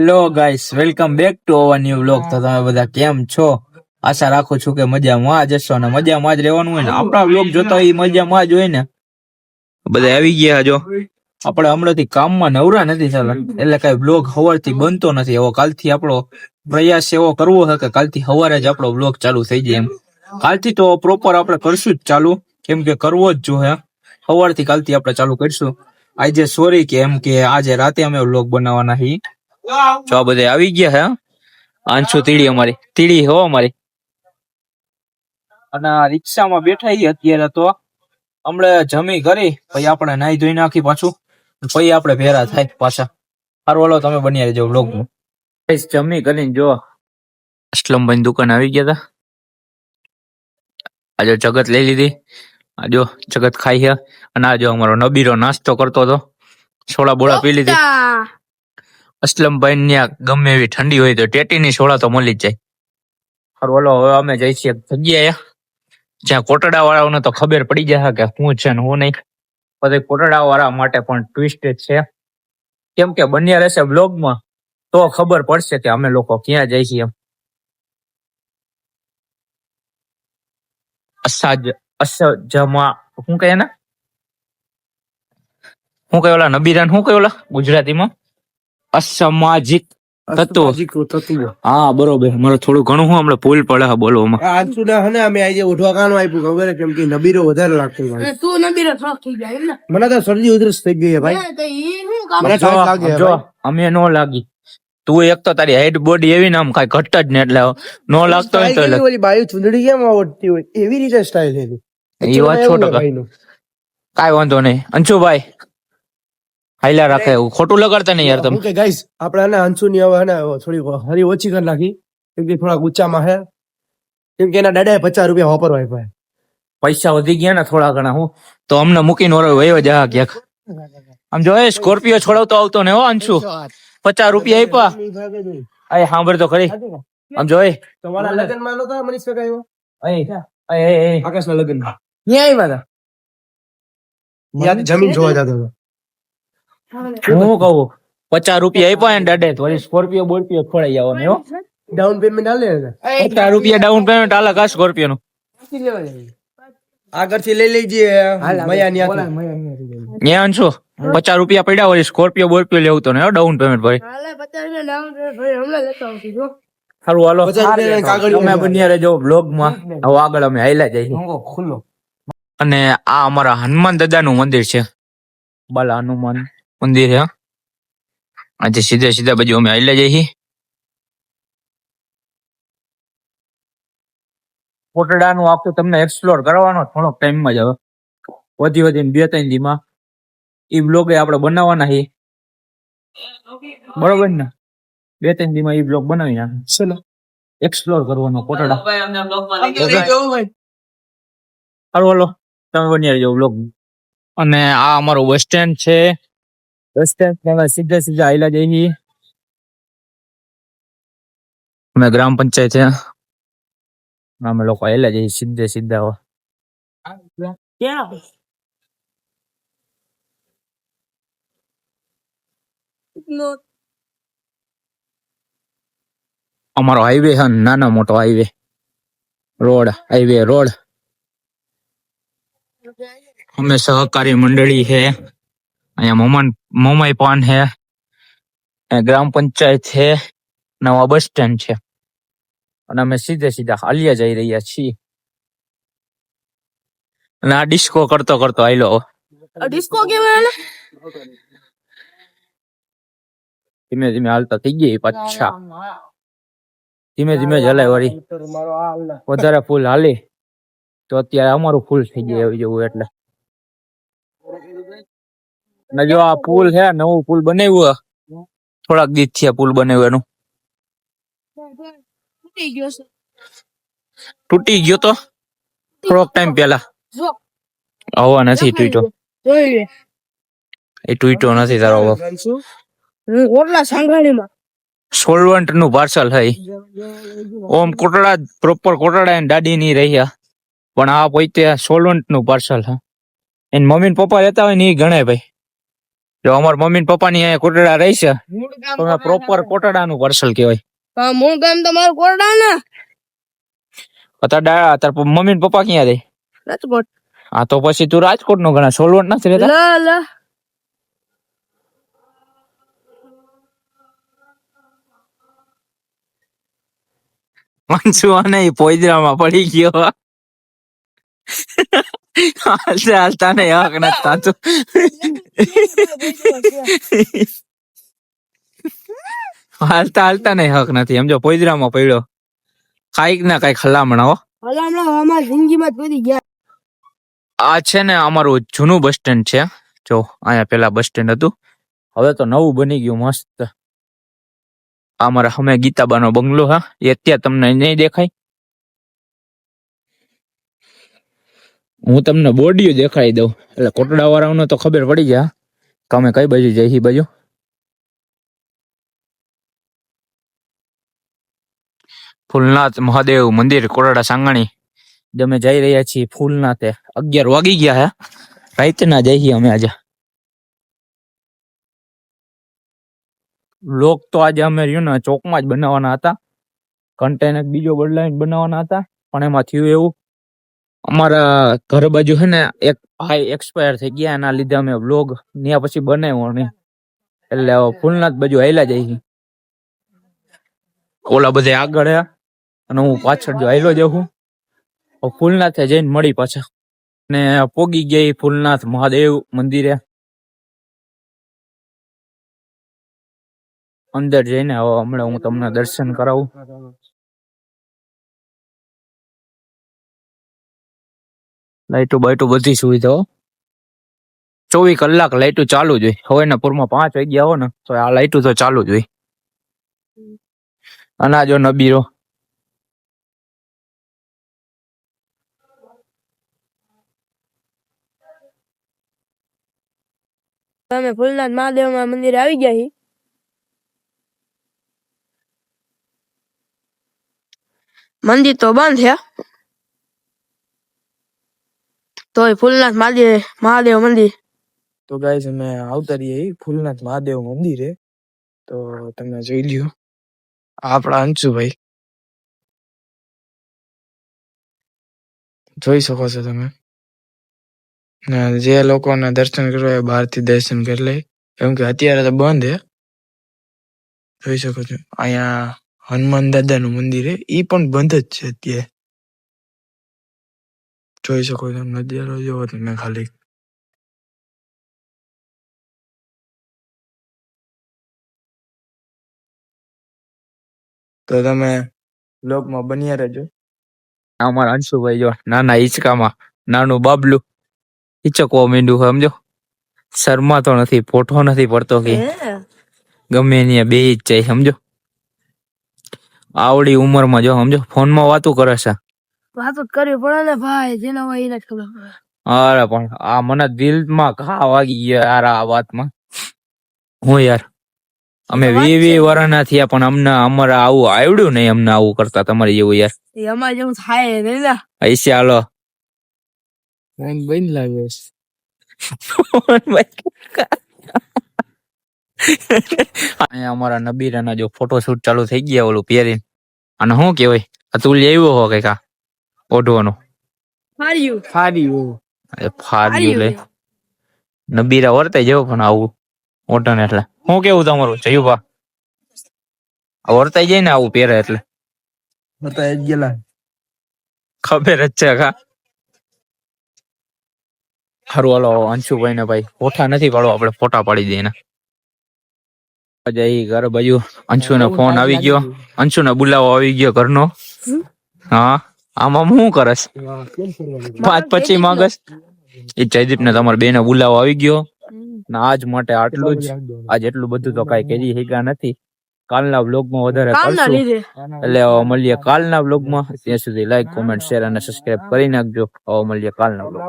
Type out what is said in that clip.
Hello guys welcome back to our new vlog તો તમે બધા કેમ છો? આશા રાખું છું કે મજામાં જ હશો ને મજામાં જ રહેવાનું હોય ને. આપણા વ્લોગ જોતા હોય મજામાં જ હોય ને. બધા આવી ગયા જો આપણે હમણાંથી કામમાં નવરા નથી ચાલે એટલે કઈ બ્લોગ સવારથી બનતો નથી. એવો કાલથી આપણો પ્રયાસ એવો કરવો છે કે કાલથી સવારે જ આપણો બ્લોગ ચાલુ થઈ જાય એમ. કાલથી તો પ્રોપર આપણે કરશું જ ચાલુ. કેમ કે કરવો જ જોઈએ. સવારથી કાલથી આપણે ચાલુ કરીશું. આજે સોરી કે એમ કે આજે રાતે અમે વ્લોગ બનાવવાના છીએ. જો આ બધા આવી ગયા હે? આંછો તીડી અમારી? તીડી હો અમારી. અને રિક્ષામાં બેઠા છીએ અત્યારે તો હમણાં જમી કરી પછી આપણે નાઈ ધોઈ નાખી પાછું પછી આપણે ભેરા થાય પાછા. હારું વાલો તમે બની રહેજો માં જમી કરીને જો. અસલમભાઈ દુકાન આવી ગયા હતા આજે જગત લઈ લીધી. આ જો જગત ખાઈ છે. અને આ જો અમારો નબીરો નાસ્તો કરતો હતો. સોડા બોળા પી લીધી. અસલમભાઈ ત્યાં ગમે એવી ઠંડી હોય તો ટેટીની સોળા તો મળી જ જાય. હારું, હાલો, હવે અમે જઈ છીએ જગ્યાએ. જ્યાં કોટડા વાળાઓને તો ખબર પડી જશે કે શું છે ને શું નહીં. પછી કોટડા વાળા માટે પણ ટ્વિસ્ટેડ છે. કેમ કે બન્યા રહેશે બ્લોગમાં તો ખબર પડશે કે અમે લોકો ક્યાં જઈ છીએ. અસાજ, અસજમા, શું કહે ને શું કહે ઓલા નબીરાન, શું કહે ઓલા ગુજરાતીમાં? અસામાજિક તત્વો. હા બરોબર. મારે થોડું ઘણું હું હમણાં ભૂલ પડે છે બોલવામાં આજુના હને અમે આજે ઉઠવા કાનું આપ્યું ખબર કેમ કે નબીરો વધારે લાગતો તું નબીરો થોડોક થઈ જાય એમ મને તો શરદી ઉધરસ થઈ ગઈ ભાઈ. હે, તો ઈ શું કામ? મને જો. અમે નો લાગી. તું એક તો તારી હાઈટ બોડી એવી ને આમ કઈ ઘટ જ ને એટલે નો લાગતો હોય તો ઓલી બાયુ ચૂંદડી કેમ આવડતી હોય? એવી રીતે સ્ટાઇલ હતી એ વાત છોટો. કાઈ વાંધો નહીં. અંશુભાઈ હાઈલા રાખે. એવું ખોટું લગાડતા નહીં યાર તમે. હું કે ગાઈસ આપણે હને હંસુની હવે થોડી હરી ઓછી કરી નાખી. કેમ કે થોડા ઊંચામાં હે. કેમ કે એના દાદાએ પચાસ રૂપિયા વાપરવા આપ્યા પૈસા વધી ગયા ને થોડા ઘણા હું તો અમને મૂકીને ઓરો વયો જા ક્યાંક. આમ જો એ સ્કોર્પિયો છોડાવતો આવતો ને હો અંશુ. પચાસ રૂપિયા આપ્યા અય સાંભળ તો ખરી. આમ જો તમારા લગ્નમાં નહોતા મનીષ કાકા આવ્યો? અહીં. આકાશના લગ્નમાં. ક્યાં આવ્યા હતા જમીન જોવા જતો હતા. હું કહું? પચાસ રૂપિયા આપ્યા ને દાડે તો વળી સ્કોર્પિયો બોર્પિયો ખોળાઈ જવાનો હો? ડાઉન પેમેન્ટ આલે પચાસ રૂપિયા ડાઉન પેમેન્ટ આલે કા સ્કોર્પિયો નું આગળથી લઈ લેજે. મયા ત્યાં છો પચાસ રૂપિયા પડ્યા વળી સ્કોર્પિયો બોર્પિયો લેવું તો ને ડાઉન પેમેન્ટ ભાઈ સારું હાલો અમે બન્યા રહેજો બ્લોગમાં હવે આગળ અમે હાઈલા જઈએ. ખુલ્લો. અને આ અમારા હનુમાન દાદા નું મંદિર છે. બાલા હનુમાન. મંદિર છે આજે સીધા સીધા બાજુ અમે આવેલા જઈએ કોટડાનું આખું તમને એક્સપ્લોર કરવાનો થોડોક ટાઈમમાં જ હવે. વધી વધીને બે ત્રણ દીમાં એ બ્લોગ આપણે બનાવવાના છે બરોબર ને? બે ત્રણ દીમાં એ બ્લોગ બનાવી નાખે. ચલો. એક્સપ્લોર કરવાનો કોટડા. હાલો હાલો. તમે બની જાવ બ્લોગ અને આ અમારું બસ સ્ટેન્ડ છે. બસ સ્ટેન્ડ સીધા સીધા આયલા જઈએ અમે ગ્રામ પંચાયત છે. અમે લોકો આયલા જઈએ સીધે સીધા. અમારો હાઈવે છે ને નાનો મોટો હાઈવે રોડ હાઈવે રોડ. અમે સહકારી મંડળી છે. અહીંયા મોમન મોમાઈ પાન છે ગ્રામ પંચાયત છે નવા બસ સ્ટેન્ડ છે. અને અમે સીધે સીધા હાલિયા જઈ રહ્યા છીએ. અને આ ડિસ્કો કરતો કરતો આયલો ડિસ્કો કેવાય ધીમે ધીમે હાલતા થઈ ગઈ પાછા. ધીમે ધીમે જ હલાય વળી. વધારે ફૂલ હાલી. તો અત્યારે અમારું ફૂલ થઈ જાય એવું જેવું એટલે. ને જો આ પુલ છે નવું પુલ બનાવ્યું. થોડાક દીધ થયા પુલ બનાવ્યું એનું તૂટી ગયો છે. તૂટી ગયો તો? થોડોક ટાઈમ પહેલા. જો. હવા નથી તૂટ્યો. એ તૂટ્યો નથી તારો હંસુ? ઓટલા સાંગાણીમાં. સોલવન્ટનું પાર્સલ છે ઓમ કોટડા પ્રોપર કોટડા એની દાદી ની રહ્યા. પણ આ પોતે સોલવન્ટનું પાર્સલ હા. એની મમ્મી ને પપ્પા રહેતા હોય ને એ ગણાય ભાઈ. જો અમાર મમ્મી ને પપ્પા ની અહીંયા કોટડા રહી છે. તમે પ્રોપર કોટડા કોટડાનું પાર્સલ કહેવાય. મૂળ ગામ તમારું કોટડા ને. અત્યારે તાર મમ્મી ને પપ્પા ક્યાં રહે? રાજકોટ. હા તો પછી તું રાજકોટ નો ગણા સોલવટ નથી રહેતા? લા લા. મનસુ અને પડી ગયો. હાલતા હાલતા ને હક નથી થાતું. હાલતા હાલતા ને હક નથી. સમજો પોઈદરામાં પડ્યો. કાઈક ના કાઈક હલામણ હો. હલામણા અમારી જિંદગીમાં ગયા. આ છે ને અમારું જૂનું બસ સ્ટેન્ડ છે. જો અહીંયા પેલા બસ સ્ટેન્ડ હતું. હવે તો નવું બની ગયું મસ્ત. અમારા અમે ગીતાબાનો બંગલો હા. એ અત્યારે તમને નહીં દેખાય. હું તમને બોડીઓ દેખાડી દઉં. એટલે કોટડા વાળાઓને તો ખબર પડી ગયા. કે અમે કઈ બાજુ? જઈએ બાજુ. ફૂલનાથ મહાદેવ મંદિર કોટડા સાંગાણી. અમે જઈ રહ્યા છીએ ફૂલનાથે. અગિયાર વાગી ગયા હે. રાતના જઈએ અમે આજે. લોક તો આજે અમે રહ્યું ને ચોકમાં જ બનાવવાના હતા. કન્ટેનર બીજો બદલાઈને બનાવવાના હતા. પણ એમાં થયું એવું અમારા ઘર બાજુ છે ને, એક ભાઈ એક્સપાયર થઈ ગયા, એના લીધે અમે વ્લોગ ત્યાં પછી બનાવ્યો ને એટલે ફૂલનાથ બાજુ હાલ્યા જાય ઓલા બધા આગળ અને હું પાછળ જો હાલ્યો જાઉં. ફૂલનાથે જઈને મળી પાછા. ને પોગી ગઈ ફૂલનાથ મહાદેવ મંદિરે. અંદર જઈને હવે હમણાં હું તમને દર્શન કરાવું. લાઈટો બાઈટો બધી સુવિધાઓ ચોવીસ કલાક લાઈટો ચાલુ જ હોય. હવારના પૂરમાં પાંચ વાગ્યા હો ને, તો આ લાઈટો તો ચાલુ જ હોય. અનાજો નબીરો. અમે ફૂલનાથ મહાદેવ ના મંદિરે આવી ગયા છીએ મંદિર તો બંધ છે તોય ફૂલનાથ મહાદેવ મહાદેવ મંદિર. તો ગાઈઝ અમે આવતા રહીએ ફૂલનાથ મહાદેવ મંદિરે. તો તમે જોઈ લ્યો, આપણા અંશુભાઈ. જોઈ શકો છો તમે. જે લોકોને દર્શન કરવા એ બહારથી દર્શન કરી લે. કેમ કે અત્યારે તો બંધ હે. જોઈ શકો છો. અહીંયા હનુમાન દાદાનું મંદિર ઈ પણ બંધ જ છે અત્યારે. જોઈ શકો છો નજારો જોવો તમે ખાલી તો તમે લોકમાં બન્યા રહેજો અમારા અંશુભાઈ જો નાના હિંચકામાં નાનું બાબલું હિચકવા મીંડું સમજો સમજો શરમાતો નથી પોઠો નથી પડતો કે ગમે એની બે જ જાય સમજો આવડી ઉંમરમાં જો સમજો ફોનમાં વાતું કરે છે વાતો જ કરવી પડે ને ભાઈ જેના હોય એને ખબર અરે પણ આ મને દિલમાં ઘા વાગી ગયા યાર આ વાતમાં. હું યાર અમે વી વી વરના થયા પણ અમને અમારે આવું આવડ્યું નહીં અમને આવું કરતા તમારે જેવું યાર. અમારે જેવું થાય નહીં ને પૈસે હાલો બંધ લાગે અહીંયા અમારા નબીરાના જો ફોટોશૂટ ચાલુ થઈ ગયા ઓલું પહેરીને. અને શું કેવાય અતુલ તું લઈ આવ્યો હો કંઈક આ. ઓઢવાનું. ફાડ્યું ફાડ્યું ફાર્યું લે. નબીરા વર્તે જેવો પણ આવું ઓઢણ એટલે. હું કેવું તમારું? જયુભા વર્તાઈ જાય ને આવું પહેરે એટલે. હતા જ ગયેલા. ખબર જ છે કા હારું હાલો અંશુભાઈ ને ભાઈ ફોટા નથી પાડો આપણે ફોટા પાડી દઈએ જઈ ઘર બાજુ અંશુ ને ફોન આવી ગયો. અંશુ ને બોલાવો આવી ગયો ઘરનો. હા. આમાં હું કરસ પાંચ પચીસ માંગસ એ જયદીપ ને તમારા બેને બોલાવો આવી ગયો. ને આજ માટે આટલું જ. આજ એટલું બધું તો કઈ કરી શક્યા નથી. કાલના બ્લોગમાં વધારે કરશું. એટલે હવે મળીએ કાલના બ્લોગમાં ત્યાં સુધી લાઈક કોમેન્ટ શેર અને સબસ્ક્રાઇબ કરી નાખજો. હવે મળીએ કાલના બ્લોગ